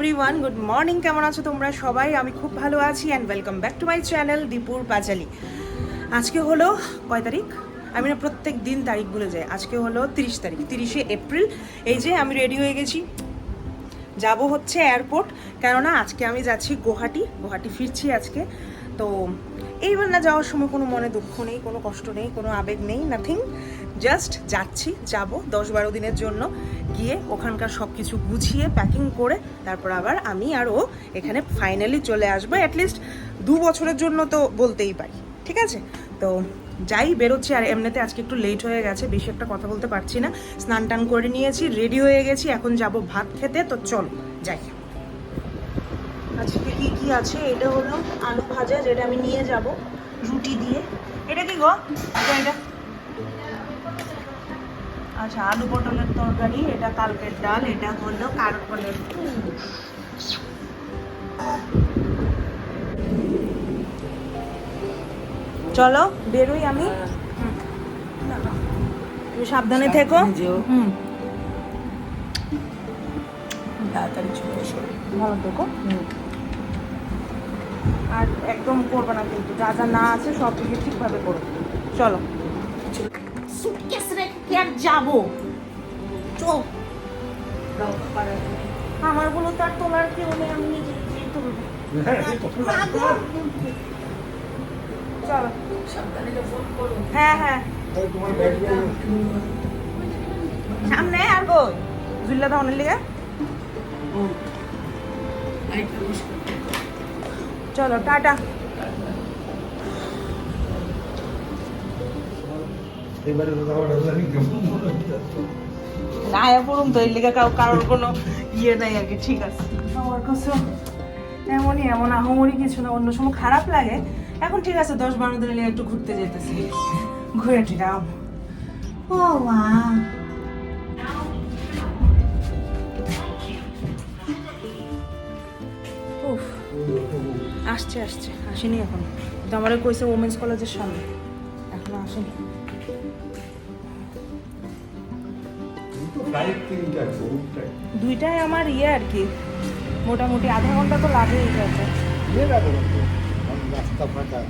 Everyone good morning কেমন আছো তোমরা সবাই? আমি খুব ভালো আছি and welcome back to my channel দীপুর পাঁচালি আজকে হলো কয় তারিখ? আমি না প্রত্যেক দিন তারিখগুলো যাই। আজকে হলো তিরিশ তারিখ, তিরিশে এপ্রিল। এই যে আমি রেডি হয়ে গেছি। যাব হচ্ছে এয়ারপোর্ট কেননা আজকে আমি যাচ্ছি গুয়াহাটি। গুয়াহাটি ফিরছি আজকে। তো এইবার না যাওয়ার সময় কোনো মনে দুঃখ নেই, কোনো কষ্ট নেই, কোনো আবেগ নেই নাথিং জাস্ট যাচ্ছি, যাব দশ বারো দিনের জন্য। গিয়ে ওখানকার সব কিছু গুছিয়ে প্যাকিং করে, তারপর আবার আমি আর ও এখানে ফাইনালি চলে আসব। অ্যাটলিস্ট দু বছরের জন্য তো বলতেই পারি, ঠিক আছে? তো যাই, বেরোচ্ছি। আর এমনিতে আজকে একটু লেট হয়ে গেছে, বেশি একটা কথা বলতে পারছি না। স্নান টান করে নিয়েছি রেডি হয়ে গেছি। এখন যাব ভাত খেতে। তো চল, যাই। আজকে কি কি আছে? এটা হলো আলু ভাজা যেটা আমি নিয়ে যাব রুটি দিয়ে। এটা কি গো? এটা এটা। আচ্ছা আলু পটলের তরকারি এটা কালকের ডাল এটা হলো কারকলের চলো বেরোই আমি। তুমি সাবধানে থেকো। হুম। তাড়াতাড়ি চলে এসো। ভালো থেকো। আর একদম করবে না কিন্তু যা যা না আছে সব কিছু ঠিকভাবে করো। চলো। সুটকেস রেখে কি আর যাব? চল। আমারগুলো তো আর তোলার কেউ নেই আমি নিজে নিজেই তুলবো। চলো। হ্যাঁ হ্যাঁ। সামনে আর গো জুল্লা ধানের লিগে? চলো টাটা। আয়া পড়ুন তো এর লিগে কারোর কোনো ইয়ে নাই আর কি ঠিক আছে। আমার কাছে এমনই এমন আহমরি কিছু না অন্য সময় খারাপ লাগে। এখন ঠিক আছে দশ বারো দিন নিয়ে একটু ঘুরতে যেতেছি। ঘুরে টিরাম ও মা। আসছে আসছে, আসেনি এখন। তো আমার কইছে ওমেন্স কলেজের সামনে। এখনও আসেনি। দুইটাই আমার ইয়ে আর কি। মোটামুটি আধা ঘণ্টা তো লাগেই ফাঁকা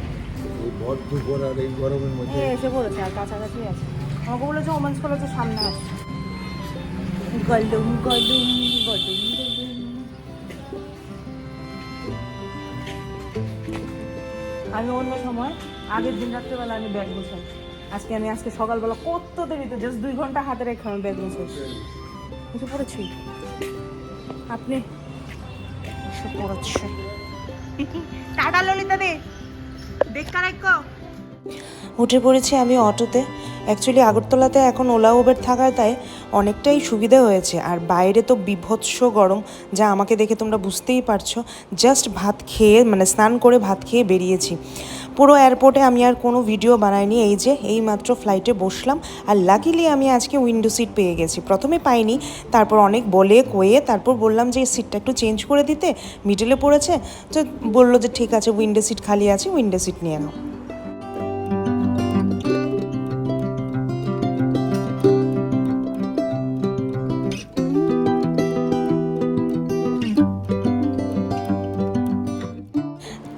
এই গরমের মধ্যে এসে আর কাছাকাছি আছে। বলেছে ওমেন্স কলেজের সামনে আসছে গলুম গলুম গলুম আমি অন্য সময় আগের দিন রাত্রেবেলা আমি ব্যাগ গুছাই। আজকে আমি আজকে সকালবেলা কত দেরিতে জাস্ট দুই ঘণ্টা হাতে রেখে আমি ব্যাগ গুছাই। বুঝে পড়েছি? আপনি পড়েছে। টাটা ললিতা দে দেখ উঠে পড়েছি আমি অটোতে। অ্যাকচুয়ালি আগরতলাতে এখন ওলা উবের থাকার তাই অনেকটাই সুবিধা হয়েছে। আর বাইরে তো বিভৎস গরম, যা আমাকে দেখে তোমরা বুঝতেই পারছ। জাস্ট ভাত খেয়ে মানে স্নান করে ভাত খেয়ে বেরিয়েছি। পুরো এয়ারপোর্টে আমি আর কোনো ভিডিও বানাইনি, এই যে এই মাত্র ফ্লাইটে বসলাম। আর লাকিলি আমি আজকে উইন্ডো সিট পেয়ে গেছি। প্রথমে পাইনি, তারপর অনেক বলে কয়ে, তারপর বললাম যে সিটটা একটু চেঞ্জ করে দিতে। মিডলে পড়েছে, তো বলল যে ঠিক আছে উইন্ডো সিট খালি আছে উইন্ডো সিট নিয়ে নাও।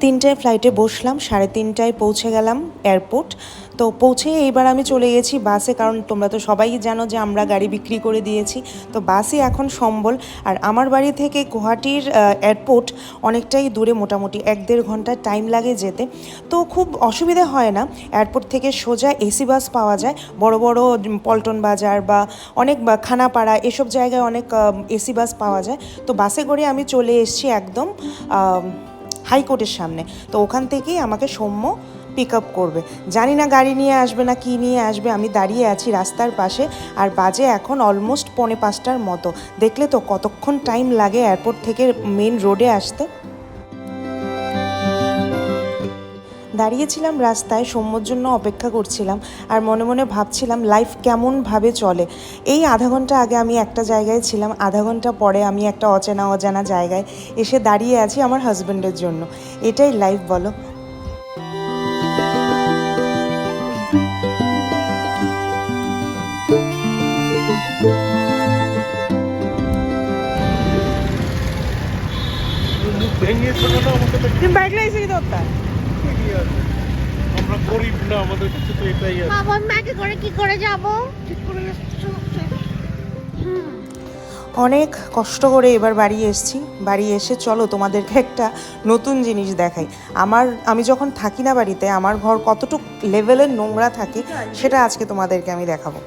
তিনটায় ফ্লাইটে বসলাম, সাড়ে তিনটায় পৌঁছে গেলাম এয়ারপোর্ট তো পৌঁছে এইবার আমি চলে গেছি বাসে, কারণ তোমরা তো সবাই জানো যে আমরা গাড়ি বিক্রি করে দিয়েছি। তো বাসই এখন সম্বল, আর আমার বাড়ি থেকে গুয়াহাটির এয়ারপোর্ট অনেকটাই দূরে মোটামুটি, এক দেড় ঘণ্টা টাইম লাগে যেতে। তো খুব অসুবিধা হয় না এয়ারপোর্ট থেকে সোজা এসি বাস পাওয়া যায়। বড় বড় পল্টন বাজার বা অনেক খানাপাড়া, এসব জায়গায় অনেক এসি বাস পাওয়া যায়। তো বাসে করে আমি চলে এসেছি একদম হাইকোর্টের সামনে। তো ওখান থেকেই আমাকে সৌম্য পিক আপ করবে। জানি না গাড়ি নিয়ে আসবে না কি নিয়ে আসবে, আমি দাঁড়িয়ে আছি রাস্তার পাশে আর বাজে এখন অলমোস্ট পৌনে পাঁচটার মতো। দেখলে তো কতক্ষণ টাইম লাগে এয়ারপোর্ট থেকে মেন রোডে আসতে? দাঁড়িয়েছিলাম রাস্তায় সৌম্যর জন্য অপেক্ষা করছিলাম আর মনে মনে ভাবছিলাম লাইফ কেমনভাবে চলে। এই আধা ঘণ্টা আগে আমি একটা জায়গায় ছিলাম আধা ঘণ্টা পরে আমি একটা অচেনা অজানা জায়গায় এসে দাঁড়িয়ে আছি আমার হাজব্যান্ডের জন্য। এটাই লাইফ বলো। বাইক তোরটা ঠিকই আছে। আমরা গরিব না আমাদের কাছে তো এটাই আছে। বাবা ম্যাকে করে কি করে যাব? অনেক কষ্ট করে এবার বাড়ি এসেছি। বাড়ি এসে চলো তোমাদেরকে একটা নতুন জিনিস দেখাই। আমার আমি যখন থাকি না বাড়িতে আমার ঘর কতটুকু লেভেলের নোংরা থাকে সেটা আজকে তোমাদেরকে আমি দেখাবো।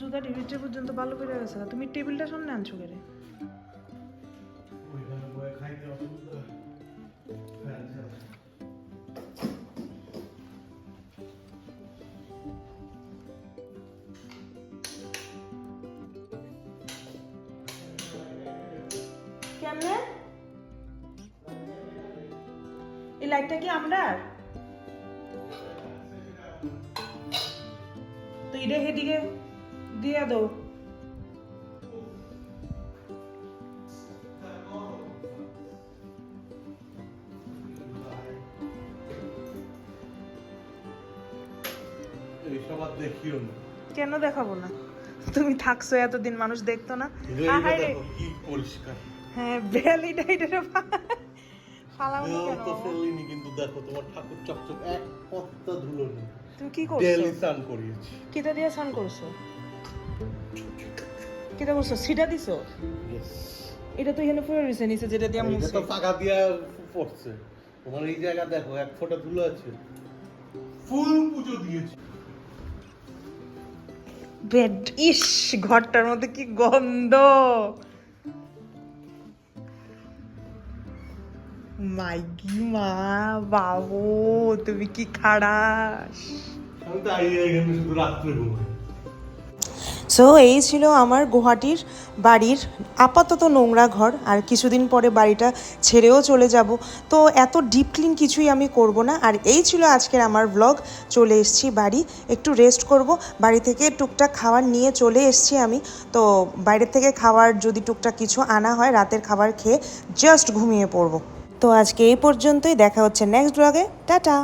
আমার জুতা টেবিলটা পর্যন্ত ভালো করে গেছে তুমি টেবিলটা সামনে আনছো কেন? কেমনে? এই লাইটটা কি আমরা তো এটা হেদিকে দিয়ে দাও। কেন দেখাবো না? তুমি থাকছো এতদিন মানুষ দেখতো না। হ্যাঁ বেলিটা এটা ফালাবো কেন? তো ফেলিনি কিন্তু দেখো তোমার ঠাকুর চকচক এক পত্তা ধুলো নেই। তুমি কি করছ? ডেলি স্নান করিয়েছি। কিটা দিয়ে স্নান করছ? কিটা করছ সিটা দিছো? এটা তো এখানে পড়ে রয়েছে নিচে যেটা দিয়ে মুছে তো টাকা দিয়া পড়ছে। তোমার এই জায়গা দেখো এক ফোঁটা ধুলো আছে। ফুল পুজো দিয়েছি। বেড ইস ঘরটার মধ্যে কি গন্ধ। মাইগি মা বাবু তুমি কি খাড়াস আমি তো এখানে শুধু রাত্রে ঘুমাই। সো এই ছিল আমার গুয়াহাটির বাড়ির আপাতত নোংরা ঘর, আর কিছুদিন পরে বাড়িটা ছেড়েও চলে যাব। তো এত ডিপ ক্লিন কিছুই আমি করব না। আর এই ছিল আজকের আমার ব্লগ চলে এসেছি বাড়ি, একটু রেস্ট করব। বাড়ি থেকে টুকটাক খাবার নিয়ে চলে এসেছি আমি। তো বাইরের থেকে খাবার যদি টুকটাক কিছু আনা হয়, রাতের খাবার খেয়ে জাস্ট ঘুমিয়ে পড়ব। তো আজকে এই পর্যন্তই। দেখা হচ্ছে নেক্সট ব্লগে টাটা!